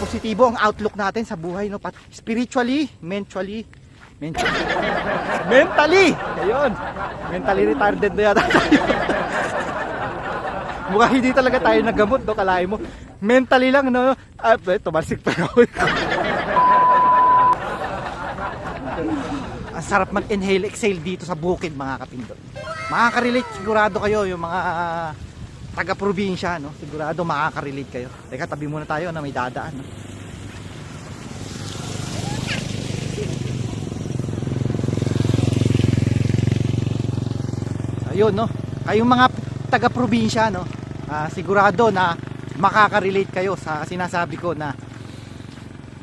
positibo ang outlook natin sa buhay no? Pat spiritually mentally mentally. Mentally! Ayun. Mentally retarded na yata tayo. Mukha hindi talaga tayo nagamot no? Kalahin mo. Mentally lang no? Ah, tumalsik pa ako. Ang sarap mag-inhale, exhale dito sa bukid mga kapindot. Makaka-relate sigurado kayo yung mga taga-probinsya, no? Sigurado makaka-relate kayo. Teka, tabi muna tayo na may dadaan. No? Ayun, no? Kayong mga taga-probinsya, no? Ah, sigurado na makaka-relate kayo sa sinasabi ko na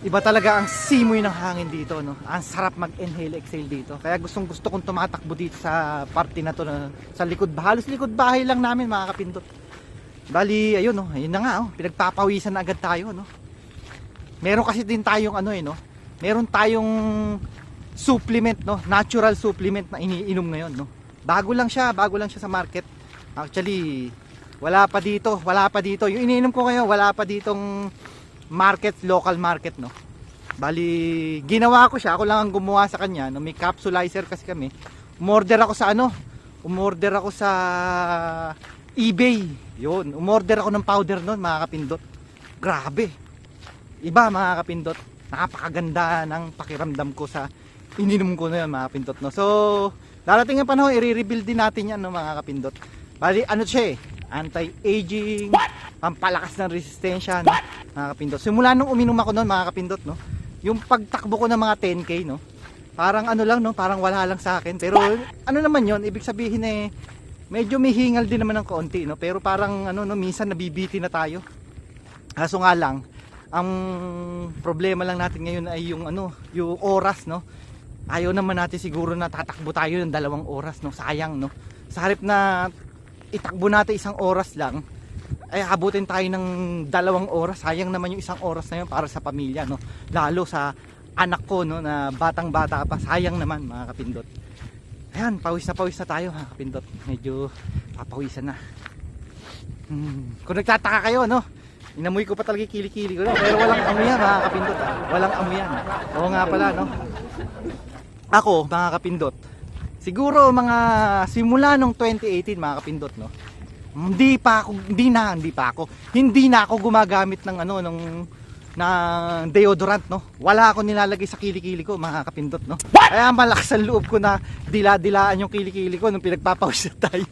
iba talaga ang simoy ng hangin dito no? Ang sarap mag inhale exhale dito. Kaya gustong gusto kong tumatakbo dito sa parte na to na, sa likod halos likod bahay lang namin mga kapindot. Bali ayun no? Ayun na nga oh. Pinagpapawisan na agad tayo no? Meron kasi din tayong ano eh no? Meron tayong supplement no? Natural supplement na iniinom ngayon no? Bago lang siya bago lang siya sa market. Actually wala pa dito wala pa dito. Yung iniinom ko ngayon wala pa ditong market, local market, no? Bali, ginawa ko siya, ako lang ang gumawa sa kanya, no? May capsulizer kasi kami. Umorder ako sa ano? Umorder ako sa eBay. Yun, umorder ako ng powder noon, mga kapindot. Grabe. Iba, mga kapindot. Napakaganda ng pakiramdam ko sa ininom ko na yun, mga kapindot, no? So, darating ang panahon, i-rebuild din natin yan, no, mga kapindot. Bali, ano siya eh, anti-aging, pampalakas ng resistensya, no? mga kapindot. Simula nung uminom ako noon, mga kapindot, no? Yung pagtakbo ko ng mga 10k, no? Parang ano lang, no? Parang wala lang sa akin. Pero ano naman yon Ibig sabihin eh, medyo may din naman ng kaunti, no? Pero parang ano, no? Minsan nabibiti na tayo. Kaso nga lang, ang problema lang natin ngayon ay yung ano, yung oras, no? Ayaw naman natin siguro na tatakbo tayo ng dalawang oras, no? Sayang, no? Sa harip na itakbo natin isang oras lang, ay abutin tayo ng dalawang oras. Sayang naman yung isang oras na yun para sa pamilya, no? Lalo sa anak ko, no, na batang bata pa. Sayang naman, mga kapindot. Ayan, pawis na pawis na tayo, mga kapindot. Medyo papawisan na. Hmm. Kung nagtataka kayo, no? Inamoy ko pa talaga kilikili ko, no? Pero walang amoy yan, mga kapindot. ah. Walang amoy yan. Oo nga pala, no? Ako, mga kapindot, siguro mga simula nung 2018, mga kapindot, no? Hindi pa ako, hindi na, hindi pa ako. Hindi na ako gumagamit ng ano, ng ng deodorant, no? Wala ako nilalagay sa kilikili ko, mga kapindot, no? Kaya malakas ang loob ko na dila-dilaan yung kilikili ko nung pinagpapawis na tayo.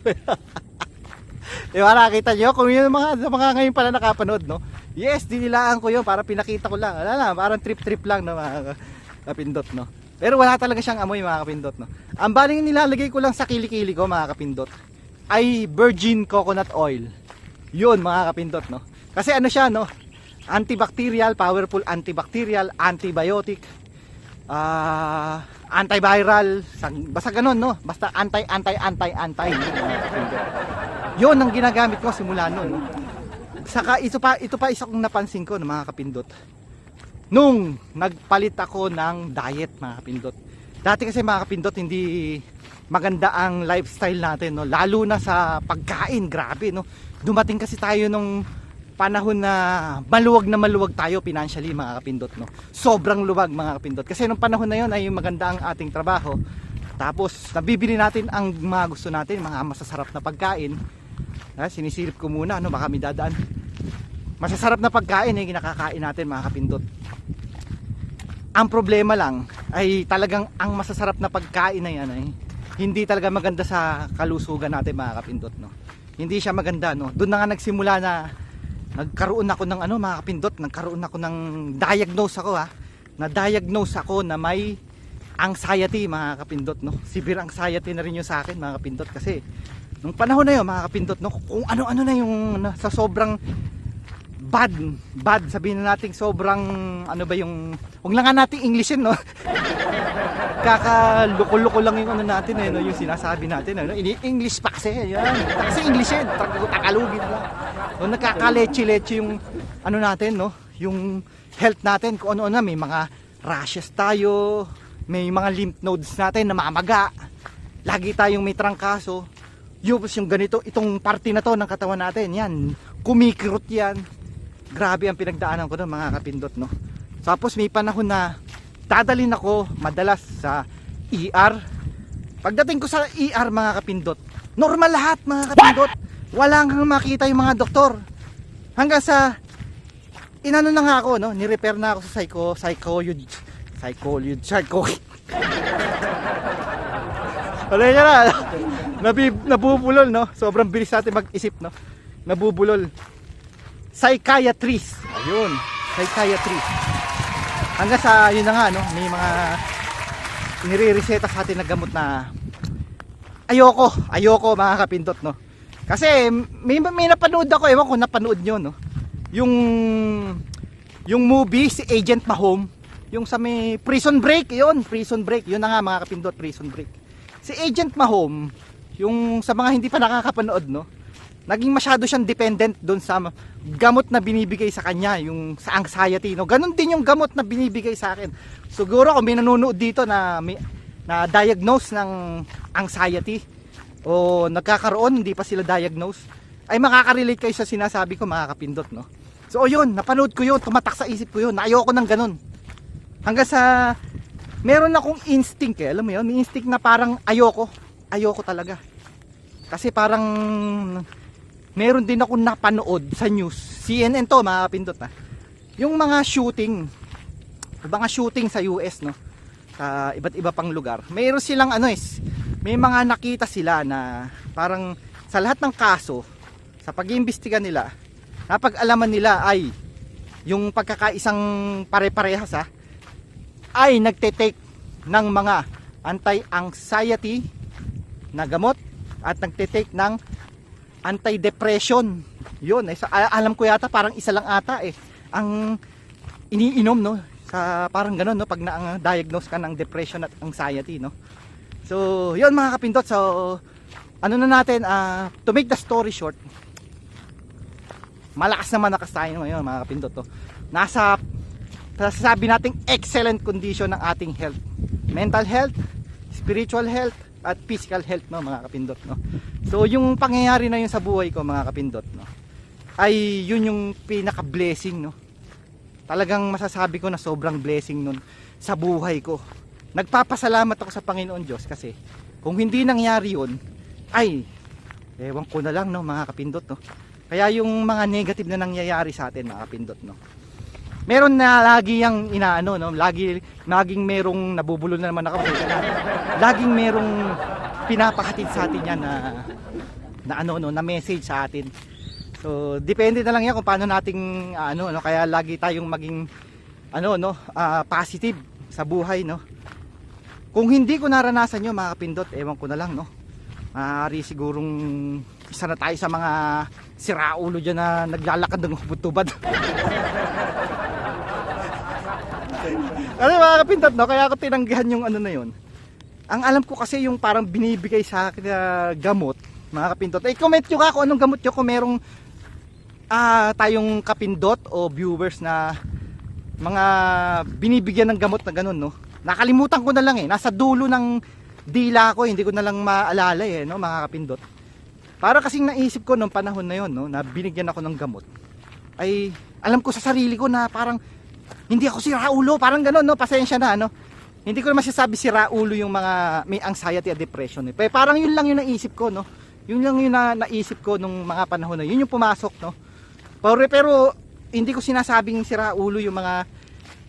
Di ba nakita nyo? Kung yun mga, mga ngayon pala nakapanood, no? Yes, dinilaan ko yun para pinakita ko lang. Wala lang, parang trip-trip lang na mga kapindot, no? Pero wala talaga siyang amoy, mga kapindot, no? Ang baling nilalagay ko lang sa kilikili ko, mga kapindot, ay virgin coconut oil. Yun, mga kapindot, no? Kasi ano siya, no? Antibacterial, powerful antibacterial, antibiotic, ah antiviral, basta ganun, no? Basta anti, anti, anti, anti. Yun ang ginagamit ko simula noon. No? Saka ito pa, ito pa isa kong napansin ko, no, mga kapindot. Nung nagpalit ako ng diet, mga kapindot. Dati kasi mga kapindot, hindi maganda ang lifestyle natin, no? Lalo na sa pagkain, grabe, no? Dumating kasi tayo nung panahon na maluwag na maluwag tayo financially, mga kapindot, no? Sobrang luwag, mga kapindot. Kasi nung panahon na yon ay maganda ang ating trabaho. Tapos, nabibili natin ang mga gusto natin, mga masasarap na pagkain. Ha, sinisilip ko muna, ano, baka may dadaan. Masasarap na pagkain, eh, kinakakain natin, mga kapindot. Ang problema lang, ay talagang ang masasarap na pagkain na yan, ay hindi talaga maganda sa kalusugan natin, mga kapindot, no? Hindi siya maganda, no? Doon na nga nagsimula na nagkaroon ako ng ano, mga kapindot, nagkaroon ako ng diagnose ako, ha? Na-diagnose ako na may anxiety, mga kapindot, no? Severe anxiety na rin yung sa akin, mga kapindot, kasi nung panahon na yun, mga kapindot, no? Kung ano-ano na yung na, sa sobrang bad, bad, sabihin na natin sobrang, ano ba yung, huwag lang nga natin Englishin, no? Kakaluko-luko lang yung ano natin, eh, no? yung sinasabi natin, ano? Ini- English pa kasi, yan. Kasi Englishin, tak- takalugin lang. So, nakakaleche-leche yung, ano natin, no? Yung health natin, kung ano-ano, may mga rashes tayo, may mga lymph nodes natin na mamaga, lagi tayong may trangkaso, yung, yung ganito, itong parte na to ng katawan natin, yan, kumikirot yan, Grabe ang pinagdaanan ko doon mga kapindot no. Tapos may panahon na dadalhin ako madalas sa ER. Pagdating ko sa ER mga kapindot, normal lahat mga kapindot. Wala kang makita yung mga doktor. Hanggang sa inano na nga ako no, ni-repair na ako sa psycho psychoid psychoid psycho. Wala niya na. Nabi, nabubulol no. Sobrang bilis natin mag-isip no. Nabubulol. Psychiatrist. Ayun, psychiatrist. Hanggang sa yun na nga no, may mga nire-reseta sa atin na gamot na ayoko, ayoko mga kapindot no. Kasi may, may napanood ako, ewan ko napanood nyo no. Yung yung movie si Agent Mahome, yung sa may Prison Break, yun, Prison Break, yun na nga mga kapindot, Prison Break. Si Agent Mahome, yung sa mga hindi pa nakakapanood no, naging masyado siyang dependent doon sa gamot na binibigay sa kanya, yung sa anxiety, no. Ganon din yung gamot na binibigay sa akin. Siguro kung may nanonood dito na may, na diagnose ng anxiety o nagkakaroon, hindi pa sila diagnose, ay makaka-relate kayo sa sinasabi ko, mga kapindot, no. So, yun, napanood ko yun, tumatak sa isip ko yun, ayoko ng ganon. Hanggang sa, meron akong instinct eh, alam mo yun, may instinct na parang ayoko, ayoko talaga. Kasi parang meron din ako napanood sa news. CNN to mga kapindot ha. Yung mga shooting, mga shooting sa US no. Sa iba't iba pang lugar. Meron silang ano is, may mga nakita sila na parang sa lahat ng kaso, sa pag-iimbestiga nila, napag-alaman nila ay yung pagkakaisang pare-parehas ha, ay nagte-take ng mga anti-anxiety na gamot at nagte-take ng anti-depression. Yun, eh, alam ko yata parang isa lang ata eh. Ang iniinom no sa parang ganun no pag na-diagnose ka ng depression at anxiety no. So, yun mga kapindot. So, ano na natin ah, to make the story short. Malakas naman nakas tayo ngayon mga kapindot to. Nasa sasabi nating excellent condition ng ating health. Mental health, spiritual health, at physical health no mga kapindot no. So yung pangyayari na yun sa buhay ko mga kapindot no ay yun yung pinaka blessing no. Talagang masasabi ko na sobrang blessing nun sa buhay ko. Nagpapasalamat ako sa Panginoon Diyos kasi kung hindi nangyari yun ay ewan ko na lang no mga kapindot no. Kaya yung mga negative na nangyayari sa atin mga kapindot no meron na lagi yang inaano no? Lagi laging merong nabubulol na naman ako. Laging merong pinapahatid sa atin yan na na ano no? Na message sa atin. So depende na lang yan kung paano nating ano no? Kaya lagi tayong maging ano no? Ah, positive sa buhay no? Kung hindi ko naranasan yun mga kapindot ewan ko na lang no? Maaari sigurong isa na tayo sa mga siraulo dyan na naglalakad ng hubot-tubad Ano mga kapindot no, kaya ako tinanggihan yung ano na yun. Ang alam ko kasi yung parang binibigay sa akin na gamot, mga kapindot. Eh comment nyo ka kung anong gamot nyo kung merong ah, tayong kapindot o viewers na mga binibigyan ng gamot na ganun no. Nakalimutan ko na lang eh, nasa dulo ng dila ko, hindi ko na lang maalala eh, no, mga kapindot. Para kasing naisip ko nung panahon na yon no, na binigyan ako ng gamot. Ay alam ko sa sarili ko na parang hindi ako si Raulo, parang gano'n, no? Pasensya na, ano? Hindi ko naman masasabi si Raulo yung mga may anxiety at depression. Eh. Pero parang yun lang yung naisip ko, no? Yun lang yung na, naisip ko nung mga panahon na yun yung pumasok, no? Pero, pero hindi ko sinasabing si Raulo yung mga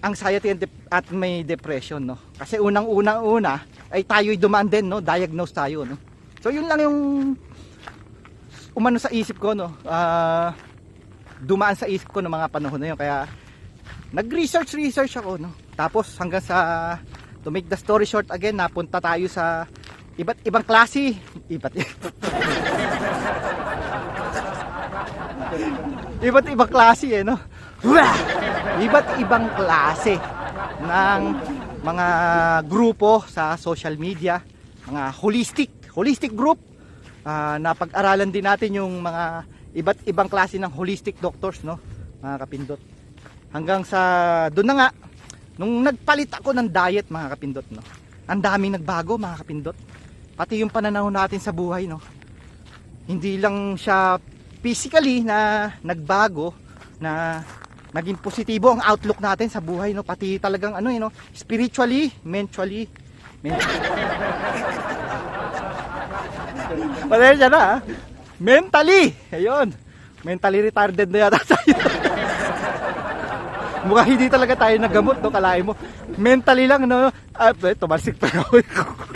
anxiety and at may depression, no? Kasi unang-unang una ay tayo'y dumaan din, no? Diagnose tayo, no? So yun lang yung umano sa isip ko, no? Ah, dumaan sa isip ko ng mga panahon na yun. Kaya nag-research research ako no. Tapos hanggang sa to make the story short again, napunta tayo sa iba't ibang klase, iba't iba't ibang klase eh no. Iba't ibang klase ng mga grupo sa social media, mga holistic, holistic group. Ah, napag-aralan din natin yung mga iba't ibang klase ng holistic doctors no, mga kapindot hanggang sa doon na nga nung nagpalit ako ng diet mga kapindot no ang daming nagbago mga kapindot pati yung pananaw natin sa buhay no hindi lang siya physically na nagbago na naging positibo ang outlook natin sa buhay no pati talagang ano eh no spiritually mentally mentally Pasensya na. Mentally. Ayun. Mentally retarded na yata tayo. Mukha hindi talaga tayo nagamot, no? Kalahin mo. Mentally lang, no? Ah, eh, tumalsik pa ako.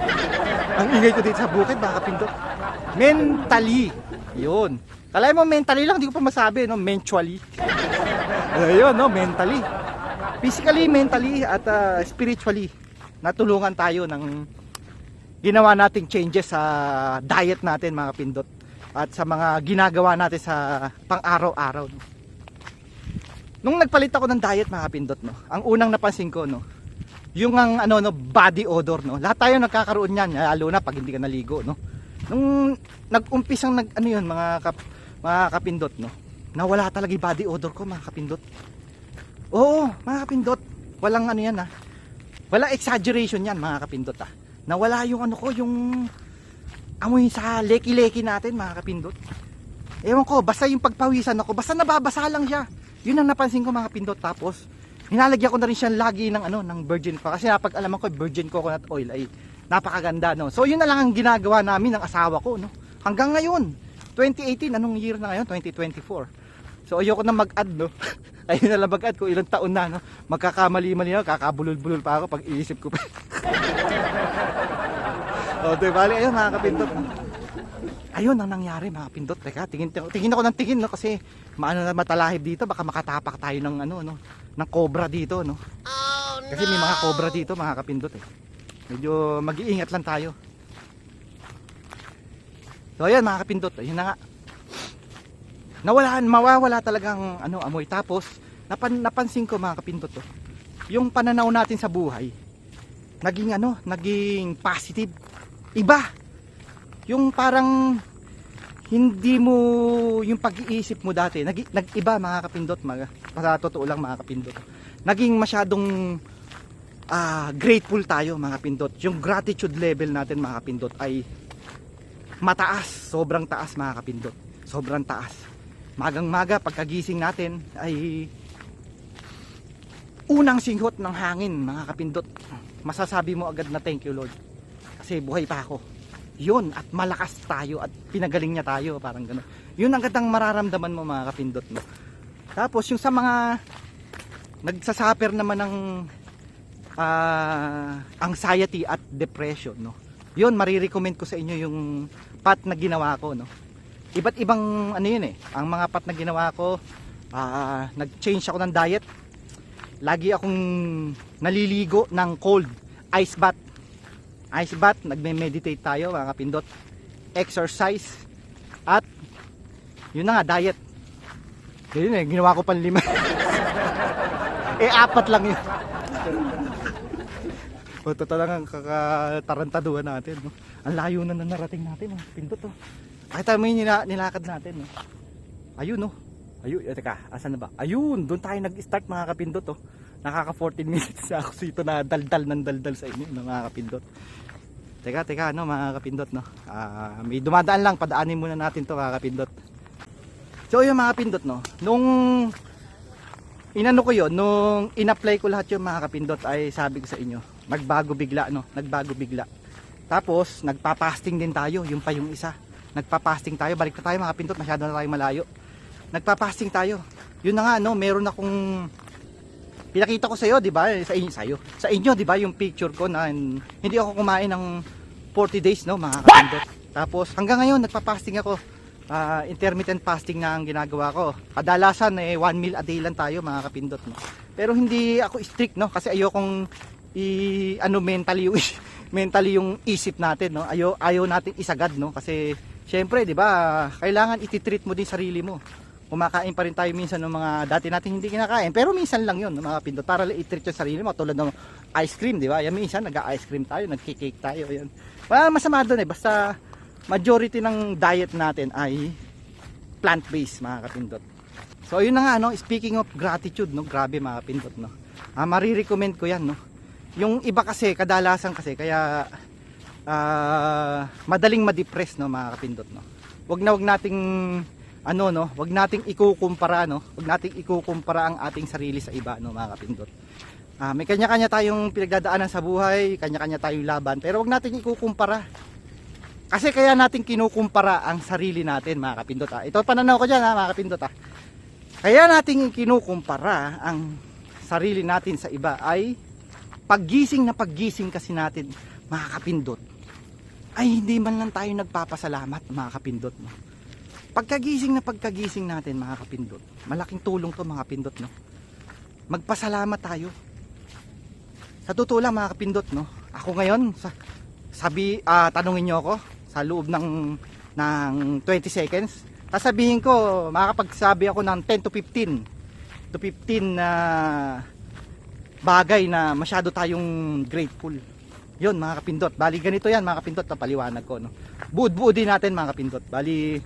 Ang ingay ko dito sa bukid, baka pindot. Mentally. Yun. Kalahin mo mentally lang, hindi ko pa masabi, no? Mentually. Ayun, no? Mentally. Physically, mentally, at ah, spiritually. Natulungan tayo ng ginawa nating changes sa diet natin mga pindot at sa mga ginagawa natin sa pang-araw-araw? Nung nagpalit ako ng diet mga pindot no ang unang napansin ko no yung ang ano no body odor no lahat tayo nagkakaroon niyan lalo na pag hindi ka naligo no. Nung nag-umpisang nag ano yun mga kap, mga kapindot no nawala talaga yung body odor ko mga kapindot. Oo mga kapindot walang ano yan ha wala exaggeration yan mga kapindot ah. Nawala yung ano ko yung amoy sa leki-leki natin mga kapindot. Ewan ko basta yung pagpawisan ako basta nababasa lang siya yun ang napansin ko mga kapindot tapos hinalagyan ko na rin siya lagi ng ano ng virgin pa. Kasi napag alaman ko virgin coconut oil ay napakaganda no? So yun na lang ang ginagawa namin ng asawa ko no? Hanggang ngayon 2018 anong year na ngayon? 2024 so ayoko na mag-add no? Ayun na lang mag-add kung ilang taon na no? Magkakamali-mali ako. Kakabulol-bulol pa ako pag iisip ko pa. Oh, di bali, ayun mga kapindot. Ayun ang nangyari mga pindot. Teka, tingin, tingin ako ng tingin no kasi maano na matalahib dito baka makatapak tayo ng ano no ng cobra dito no. Kasi may mga cobra dito mga kapindot eh. Medyo mag-iingat lang tayo. So ayan mga kapindot, ayun na nga. Nawalaan, mawawala talagang ano amoy tapos napan, napansin ko mga kapindot to. Yung pananaw natin sa buhay naging ano, naging positive. Iba. Yung parang hindi mo yung pag-iisip mo dati, nag, nag-iba mga kapindot, mga, para totoo lang mga kapindot. Naging masyadong ah, grateful tayo mga kapindot. Yung gratitude level natin mga kapindot ay mataas, sobrang taas mga kapindot. Sobrang taas. Magang maga pagkagising natin ay unang singhot ng hangin mga kapindot masasabi mo agad na thank you Lord kasi buhay pa ako yun at malakas tayo at pinagaling niya tayo parang gano'n yun ang gandang mararamdaman mo mga kapindot no? tapos yung sa mga nagsasaper naman ng ah, anxiety at depression no? Yun marirecommend ko sa inyo yung pat na ginawa ko no? Iba't ibang ano yun eh ang mga pat na ginawa ko ah, nag-change ako ng diet. Lagi akong naliligo ng cold ice bath ice bath nagme-meditate tayo mga kapindot exercise at yun na nga diet yun eh ginawa ko pang lima eh apat lang yun o totoo lang ang kakatarantaduhan natin no? ang layo na na narating natin mga kapindot oh. Nakita mo yung nila, nilakad natin no? ayun no Ayun, eh, teka, asan na ba? Ayun, doon tayo nag-start mga kapindot oh. Nakaka 14 minutes na ako dito na daldal ng daldal sa inyo no, mga kapindot. Teka, teka, no mga kapindot no. Ah, may dumadaan lang, padaanin muna natin 'to mga kapindot. So yung mga kapindot no, nung inano ko 'yon, nung in-apply ko lahat yung mga kapindot ay sabi ko sa inyo, nagbago bigla no, nagbago bigla. Tapos nagpa-fasting din tayo, yung pa yung isa. Nagpa-fasting tayo, balik na tayo mga kapindot, masyado na tayo malayo nagpa-fasting tayo. Yun na nga no, meron akong pinakita ko sa iyo, 'di ba? Sa inyo, sa iyo. Sa inyo, 'di ba, yung picture ko na hindi ako kumain ng 40 days no, mga kapindot. Tapos hanggang ngayon nagpa-fasting ako. Ah, intermittent fasting na ang ginagawa ko. Kadalasan eh 1 meal a day lang tayo mga kapindot no. Pero hindi ako strict no kasi ayokong i ano mentally yung mentally yung isip natin no. Ayo ayaw natin isagad no kasi syempre 'di ba, kailangan i-treat mo din sarili mo kumakain pa rin tayo minsan ng mga dati natin hindi kinakain. Pero minsan lang yun mga pindot para i-treat yung sarili mo tulad ng ice cream di ba? Yan minsan nag-ice cream tayo nagki-cake tayo yan. Wala masama doon eh basta majority ng diet natin ay plant based mga kapindot. So yun na nga no? Speaking of gratitude no? Grabe mga kapindot no? Ah, marirecommend ko yan no? Yung iba kasi kadalasan kasi kaya ah, madaling ma-depress no mga kapindot no? Wag na wag nating ano no, wag nating ikukumpara no, wag nating ikukumpara ang ating sarili sa iba no mga kapindot. Ah, may kanya-kanya tayong pinagdadaanan sa buhay, kanya-kanya tayong laban, pero wag nating ikukumpara. Kasi kaya natin kinukumpara ang sarili natin mga kapindot ha. Ito pananaw ko diyan ha mga kapindot ha. Kaya natin kinukumpara ang sarili natin sa iba ay paggising na paggising kasi natin mga kapindot ay hindi man lang tayo nagpapasalamat mga kapindot no? Pagkagising na pagkagising natin mga kapindot malaking tulong to mga kapindot no? magpasalamat tayo. Sa totoo lang mga kapindot no? ako ngayon sa, sabi ah, tanungin nyo ako sa loob ng ng 20 seconds sasabihin ko makakapagsabi ako ng 10 to 15 to 15 na bagay na masyado tayong grateful. Yun mga kapindot. Bali ganito yan mga kapindot na paliwanag ko no? Buod-buod din natin mga kapindot. Bali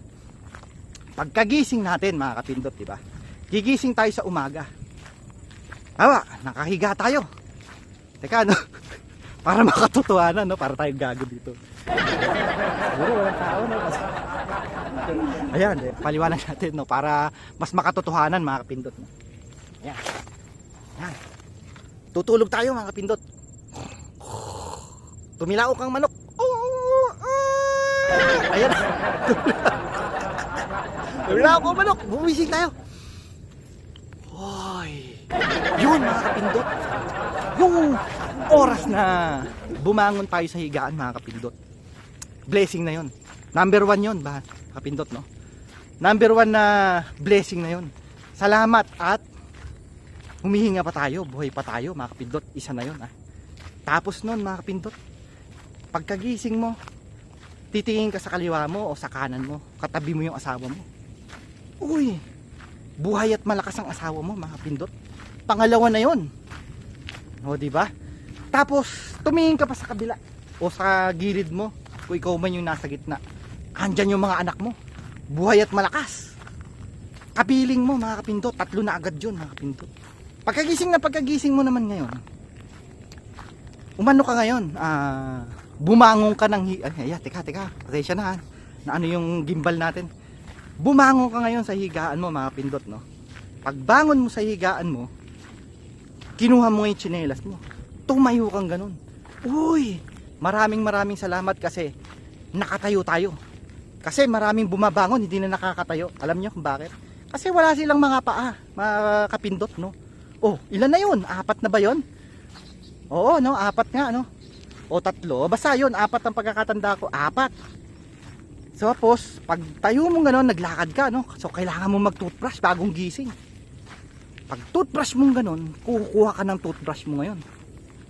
pagkagising natin mga kapindot di ba? Gigising tayo sa umaga. Hawa, nakahiga tayo. Teka no para makatotohanan no? Para tayo gago dito. Siguro walang tao no? Ayan eh, paliwanag natin no? Para mas makatotohanan mga kapindot no? Ayan. Ayan. Tutulog tayo mga kapindot. Tumilaok ang manok. Oh, ah! Ayan. Tumilaok ang manok. Bumising tayo. Hoy. Yun mga kapindot. Yung oras na bumangon tayo sa higaan mga kapindot. Blessing na yun. Number one yun ba kapindot no? Number one na blessing na yun. Salamat at humihinga pa tayo, buhay pa tayo mga kapindot. Isa na yun ah. Tapos nun mga kapindot, pagkagising mo, titingin ka sa kaliwa mo o sa kanan mo, katabi mo yung asawa mo. Uy, buhay at malakas ang asawa mo, mga pindot. Pangalawa na yon. O, di ba? Tapos, tumingin ka pa sa kabila o sa gilid mo, kung ikaw man yung nasa gitna. Andyan yung mga anak mo. Buhay at malakas. Kapiling mo, mga kapindot. Tatlo na agad yun, mga kapindot. Pagkagising na pagkagising mo naman ngayon, umano ka ngayon, ah, bumangon ka ng, ay, ay, teka, teka, pasensya na, na ano yung gimbal natin. Bumangon ka ngayon sa higaan mo, mga pindot, no? Pagbangon mo sa higaan mo, kinuha mo yung tsinelas mo. Tumayo kang ganun. Uy, maraming maraming salamat kasi nakatayo tayo. Kasi maraming bumabangon, hindi na nakakatayo. Alam niyo kung bakit? Kasi wala silang mga paa, mga kapindot, no? Oh, ilan na yun? Apat na ba yun? Oo, no? Apat nga, no? O tatlo. Basta yun, apat ang pagkakatanda ko. Apat. So, tapos, pag tayo mo gano'n, naglakad ka, no? So, kailangan mo mag-toothbrush bagong gising. Pag toothbrush mo gano'n, kukuha ka ng toothbrush mo ngayon.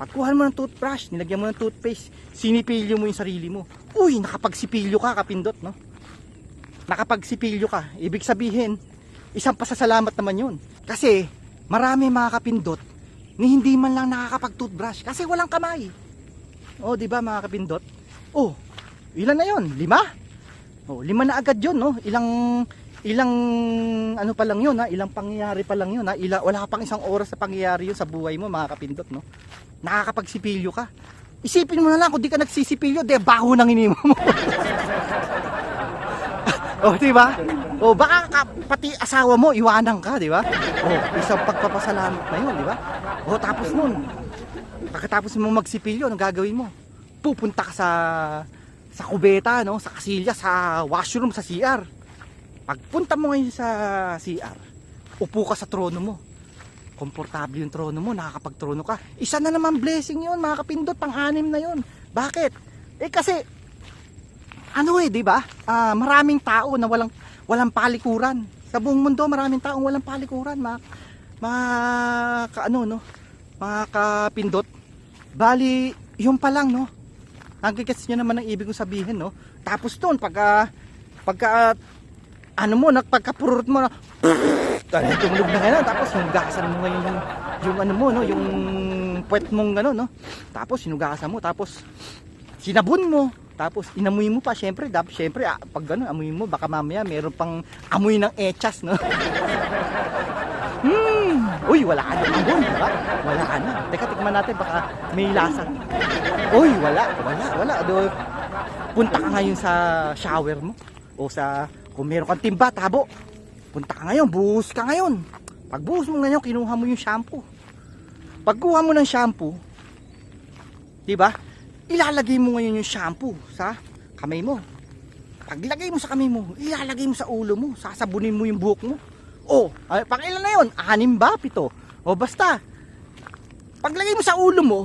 Pagkuha mo ng toothbrush, nilagyan mo ng toothpaste, sinipilyo mo yung sarili mo. Uy, nakapagsipilyo ka, kapindot, no? Nakapagsipilyo ka. Ibig sabihin, isang pasasalamat naman yun. Kasi, marami mga kapindot ni hindi man lang nakakapag-toothbrush kasi walang kamay. Oh, 'di ba mga kapindot? Oh, ilan na 'yon? Lima? Oh, lima na agad 'yon, no? Ilang ilang ano pa lang 'yon, ha? Ilang pangyayari pa lang 'yon, ha? Ila, wala pang isang oras sa pangyayari 'yon sa buhay mo, mga kapindot, no? Nakakapagsipilyo ka. Isipin mo na lang kung di ka nagsisipilyo, de baho nang inimo mo. oh, 'di ba? Oh, baka ka, pati asawa mo iwanan ka, 'di ba? Oh, isang pagpapasalamat na 'yon, 'di ba? Oh, tapos nun, pagkatapos mo magsipilyo, anong gagawin mo? Pupunta ka sa sa kubeta, no? Sa kasilya, sa washroom, sa CR. Pagpunta mo ngayon sa CR, upo ka sa trono mo. Komportable yung trono mo, nakakapagtrono ka. Isa na naman blessing yun, mga kapindot, pang-anim na yun. Bakit? Eh kasi, ano eh, di ba? Ah, maraming tao na walang walang palikuran. Sa buong mundo, maraming taong walang palikuran, mga mga ano, no? Mga kapindot. Bali, yung pa lang, no? Nagigets nyo naman ang ibig kong sabihin, no? Tapos doon, pagka, pagka, ano mo, pagkapurot mo na, Tala, tumunog na gano'n. Tapos hinugasan mo ngayon yung, yung ano mo, no? Yung puwet mong gano'n, no? Tapos hinugasan mo. Tapos sinabon mo. Tapos inamoy mo pa. Siyempre, dapat, siyempre, ah, pag gano'n, amoy mo, baka mamaya meron pang amoy ng echas, no? Hmm. Uy, wala ka na amoy, di ba? Wala na. Teka, tikman natin, baka may lasa. Uy, wala, wala, wala. Do, punta ka ngayon sa shower mo o sa Kung meron kang timba, tabo. Punta ka ngayon, buhos ka ngayon. Pag buhos mo ngayon, kinuha mo yung shampoo. Pagkuha mo ng shampoo, di ba? Ilalagay mo ngayon yung shampoo sa kamay mo. Paglagay mo sa kamay mo, ilalagay mo sa ulo mo, sasabunin mo yung buhok mo. O, ay, pang ilan na yun? Anim ba? Pito? O basta, paglagay mo sa ulo mo,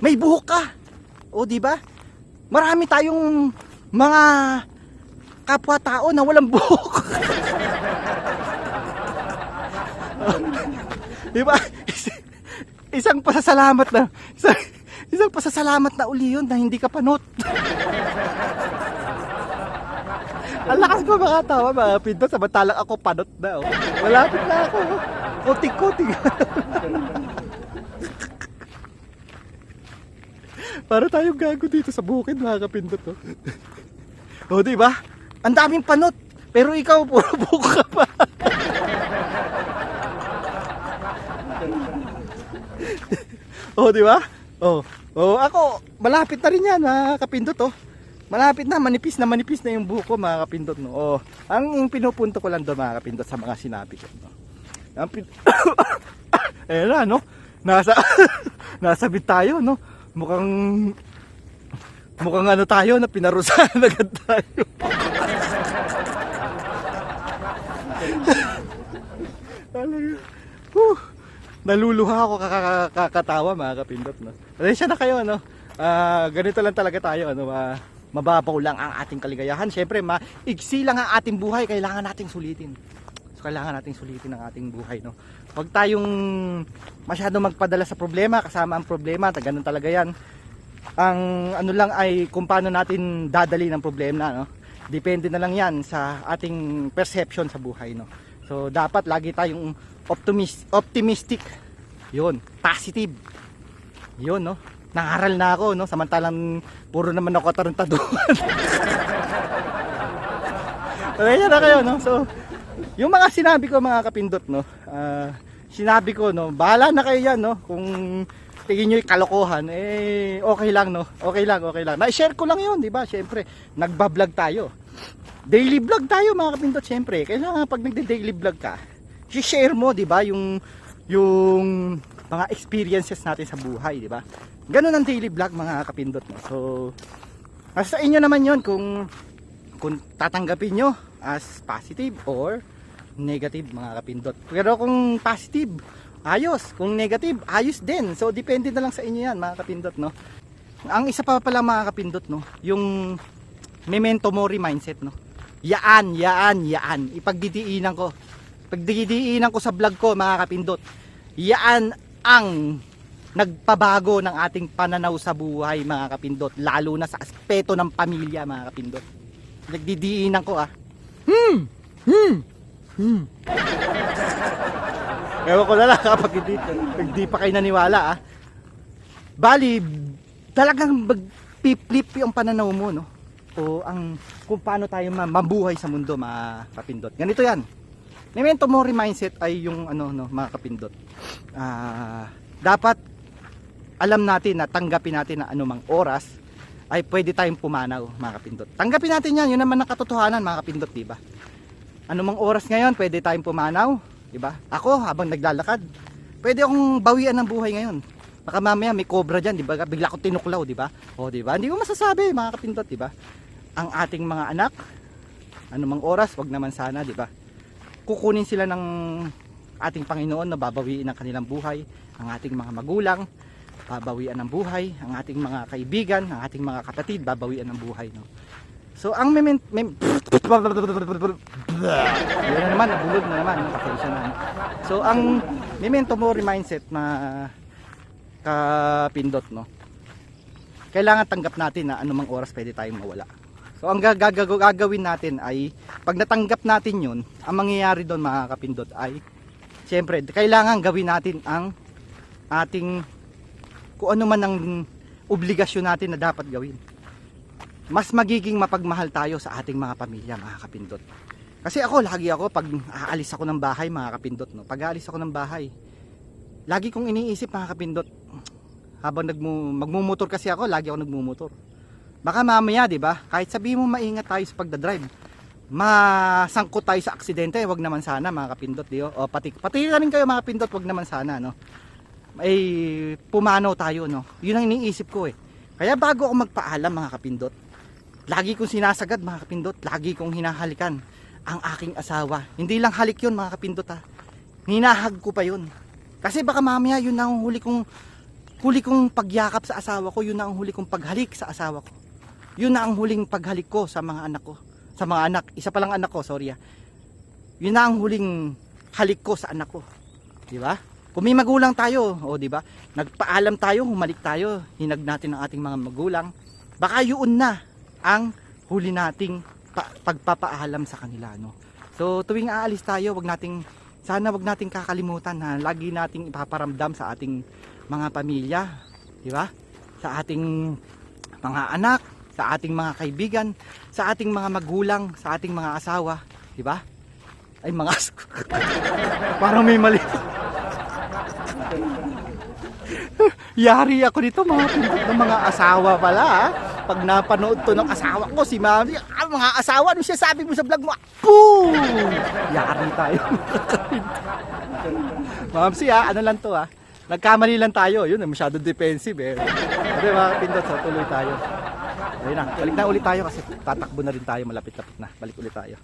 may buhok ka. O, di ba? Marami tayong mga kapwa-tao na walang buhok. di ba? Is- Isang pasasalamat na isang, isang pasasalamat na uli yun na hindi ka panot. Ang lakas ko makatawa mga pinto samantalang ako panot na oh. Malapit na ako. oh. Kuting-kuting. Para tayong gago dito sa bukid mga kapindot oh. oh, di ba? Ang daming panot. Pero ikaw puro buko ka pa. oh, di ba? Oh. Oh, ako malapit na rin 'yan mga kapindot oh. Malapit na, manipis na manipis na yung buko mga kapindot no. Oh, ang pinupunto ko lang doon mga kapindot sa mga sinabi ko. No? Ang pin... Ayan no? Nasa, nasa bit tayo, no? Mukhang, mukhang ano tayo, na pinarusahan agad tayo. Talaga. Whew. Naluluha ako kaka- kakatawa mga kapindot, no? Pasensya na kayo, no? Ah, ganito lang talaga tayo, ano? ah, mababaw lang ang ating kaligayahan. Siyempre, maigsi lang ang ating buhay, kailangan nating sulitin. So, kailangan nating sulitin ang ating buhay, no? Huwag tayong masyado magpadala sa problema, kasama ang problema, ganun talaga yan. Ang ano lang ay kung paano natin dadali ng problema, no? Depende na lang yan sa ating perception sa buhay, no? So, dapat lagi tayong optimis optimistic. Yun, positive. Yun, no? Nangaral na ako, no? Samantalang puro naman ako atarantaduhan. Kaya na kayo, no? So, yung mga sinabi ko mga kapindot, no? ah, sinabi ko, no? Bahala na kayo yan, no? Kung tingin nyo yung kalokohan, eh, okay lang, no? Okay lang, okay lang. Na-share ko lang yun, di ba? Siyempre, nagbablog tayo. Daily vlog tayo mga kapindot, siyempre. Kailangan pag nagde-daily vlog ka, share mo, di ba? Yung, yung mga experiences natin sa buhay, di ba? Ganun ang daily vlog mga kapindot, no? So, nasa inyo naman yon kung kung tatanggapin nyo as positive or negative mga kapindot. Pero kung positive, ayos. Kung negative, ayos din. So depende na lang sa inyo yan mga kapindot, no. Ang isa pa pala mga kapindot, no, yung memento mori mindset, no. Yaan, yaan, yaan. Ipagdidiinan ko. Pagdidiinan ko sa vlog ko mga kapindot. Yaan ang nagpabago ng ating pananaw sa buhay mga kapindot lalo na sa aspeto ng pamilya mga kapindot nagdidiinan ko ah. Hmm! Hmm! Hmm! Ewan ko na lang kapag hindi, hindi pa kayo naniwala ah. Bali, talagang magpiplip yung pananaw mo, no? O ang kung paano tayo ma- mabuhay sa mundo, mga kapindot. Ganito yan. Memento mori mindset ay yung ano, no, mga kapindot. Ah, dapat alam natin na tanggapin natin na anumang oras ay pwede tayong pumanaw mga kapindot. Tanggapin natin yan, yun naman ang katotohanan mga kapindot, di ba? Anumang oras ngayon, pwede tayong pumanaw, di ba? Ako, habang naglalakad, pwede akong bawian ng buhay ngayon. Baka mamaya may cobra dyan, di ba? Bigla ko tinuklaw, di ba? O, di ba? Hindi ko masasabi mga kapindot, di ba? Ang ating mga anak, anumang oras, wag naman sana, di ba? Kukunin sila ng ating Panginoon na babawiin ang kanilang buhay, ang ating mga magulang, babawian ng buhay, ang ating mga kaibigan, ang ating mga kapatid, babawian ng buhay. No? So, ang mem... mem Yan na naman, nabulod na naman. Pasensya na. So, ang memento mori mindset na kapindot, no? Kailangan tanggap natin na anumang oras pwede tayong mawala. So, ang gagawin natin ay, pag natanggap natin yun, ang mangyayari doon mga kapindot ay, siyempre, kailangan gawin natin ang ating kung ano man ang obligasyon natin na dapat gawin. Mas magiging mapagmahal tayo sa ating mga pamilya, mga kapindot. Kasi ako, lagi ako, pag aalis ako ng bahay, mga kapindot, no? pag aalis ako ng bahay, lagi kong iniisip, mga kapindot, habang nagmu magmumotor kasi ako, lagi ako nagmumotor. Baka mamaya, di ba? Kahit sabihin mo maingat tayo sa pagdadrive, masangkot tayo sa aksidente, wag naman sana mga kapindot, di O pati pati rin kayo mga kapindot, wag naman sana, no. Ay pumanaw tayo, no. Yun ang iniisip ko eh. Kaya bago ako magpaalam mga kapindot, lagi kong sinasagad mga kapindot, lagi kong hinahalikan ang aking asawa. Hindi lang halik yun mga kapindot ha. Hinahag ko pa yun. Kasi baka mamaya yun na ang huli kong huli kong pagyakap sa asawa ko, yun na ang huli kong paghalik sa asawa ko. Yun na ang huling paghalik ko sa mga anak ko. Sa mga anak, isa pa lang anak ko, sorry ah. Yun na ang huling halik ko sa anak ko. Di ba? Kung may magulang tayo, o di ba? Nagpaalam tayo, humalik tayo, hinag natin ang ating mga magulang. Baka yun na ang huli nating pa- pagpapaalam sa kanila, no? So, tuwing aalis tayo, wag nating sana wag nating kakalimutan na lagi nating ipaparamdam sa ating mga pamilya, di ba? Sa ating mga anak, sa ating mga kaibigan, sa ating mga magulang, sa ating mga asawa, di ba? Ay mga as- Parang may mali. Yari ako dito mga pindot ng mga asawa pala ha. Pag napanood to ng asawa ko si Mami, ah, mga asawa, ano siya sabi mo sa vlog mo? Boom! Yari tayo. Mamsi ha, ano lang to ha. Nagkamali lang tayo, yun, masyado defensive eh. Pero mga pindot, so tuloy tayo. Ayun na, balik na ulit tayo kasi tatakbo na rin tayo, malapit-lapit na. Balik ulit tayo.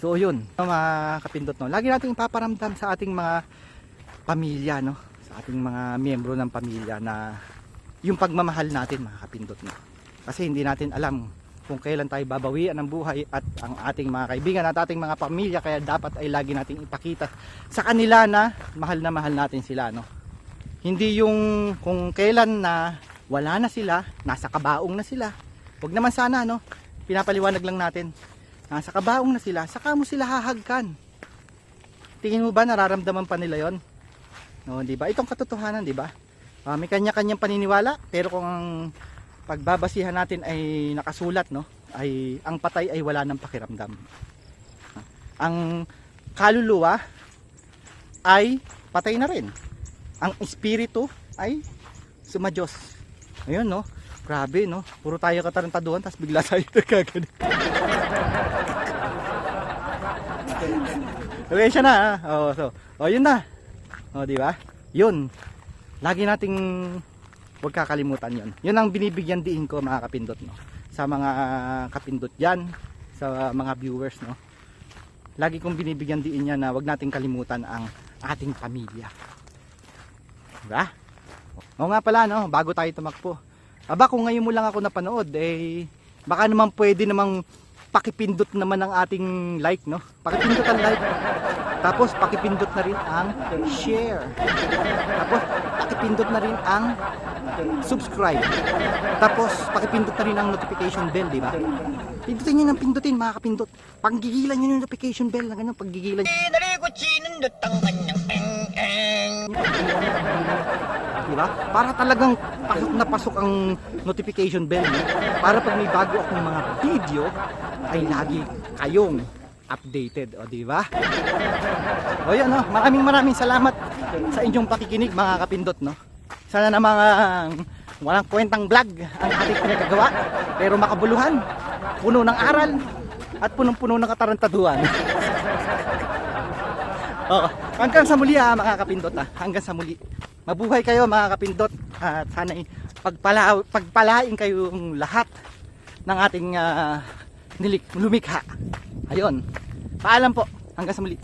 So yun, mga kapindot no. Lagi nating paparamdam sa ating mga pamilya no, sa ating mga miyembro ng pamilya na yung pagmamahal natin mga kapindot no. Kasi hindi natin alam kung kailan tayo babawian ng buhay at ang ating mga kaibigan at ating mga pamilya kaya dapat ay lagi nating ipakita sa kanila na mahal na mahal natin sila no. Hindi yung kung kailan na wala na sila, nasa kabaong na sila. Huwag naman sana no. Pinapaliwanag lang natin nasa kabaong na sila, saka mo sila hahagkan. Tingin mo ba nararamdaman pa nila 'yon? No, 'di ba? Itong katotohanan, 'di ba? Ah, may kanya-kanyang paniniwala, pero kung ang pagbabasihan natin ay nakasulat, no? Ay ang patay ay wala ng pakiramdam. Ang kaluluwa ay patay na rin. Ang espiritu ay sumadyos. Ayun, no? Grabe, no? Puro tayo katarantaduhan, tapos bigla tayo nagkaganon. Okay siya na. ah. Oh, so, oh, yun na. Oh, di ba? Yun. Lagi nating huwag kakalimutan 'yon. Yun ang binibigyan diin ko mga kapindot no. Sa mga kapindot diyan, sa mga viewers no. Lagi kong binibigyan diin yan na huwag nating kalimutan ang ating pamilya. Diba? Oo nga pala no, bago tayo tumakbo. Aba kung ngayon mo lang ako napanood eh baka naman pwede namang pakipindot naman ang ating like no. Pakipindot ang like. Tapos pakipindot na rin ang share. Tapos pakipindot na rin ang subscribe. Tapos pakipindot na rin ang notification bell, di ba? Pindutin niyo ng pindutin mga kapindot. Panggigilan niyo yung notification bell na ganun, paggigilan. Di ba? Para talagang pasok na pasok ang notification bell. No? Para pag may bago akong mga video, ay lagi kayong updated. O, di ba? O yan, no? maraming maraming salamat sa inyong pakikinig mga kapindot. No? Sana na mga walang kwentang vlog ang ating pinagagawa. Pero makabuluhan, puno ng aral, at punong-puno ng katarantaduhan. Oo. Hanggang sa muli ah, mga kapindot ah. Hanggang sa muli. Mabuhay kayo mga kapindot at sana pagpala pagpalain kayong lahat ng ating ah, nilik lumikha. Ayun. Paalam po. Hanggang sa muli.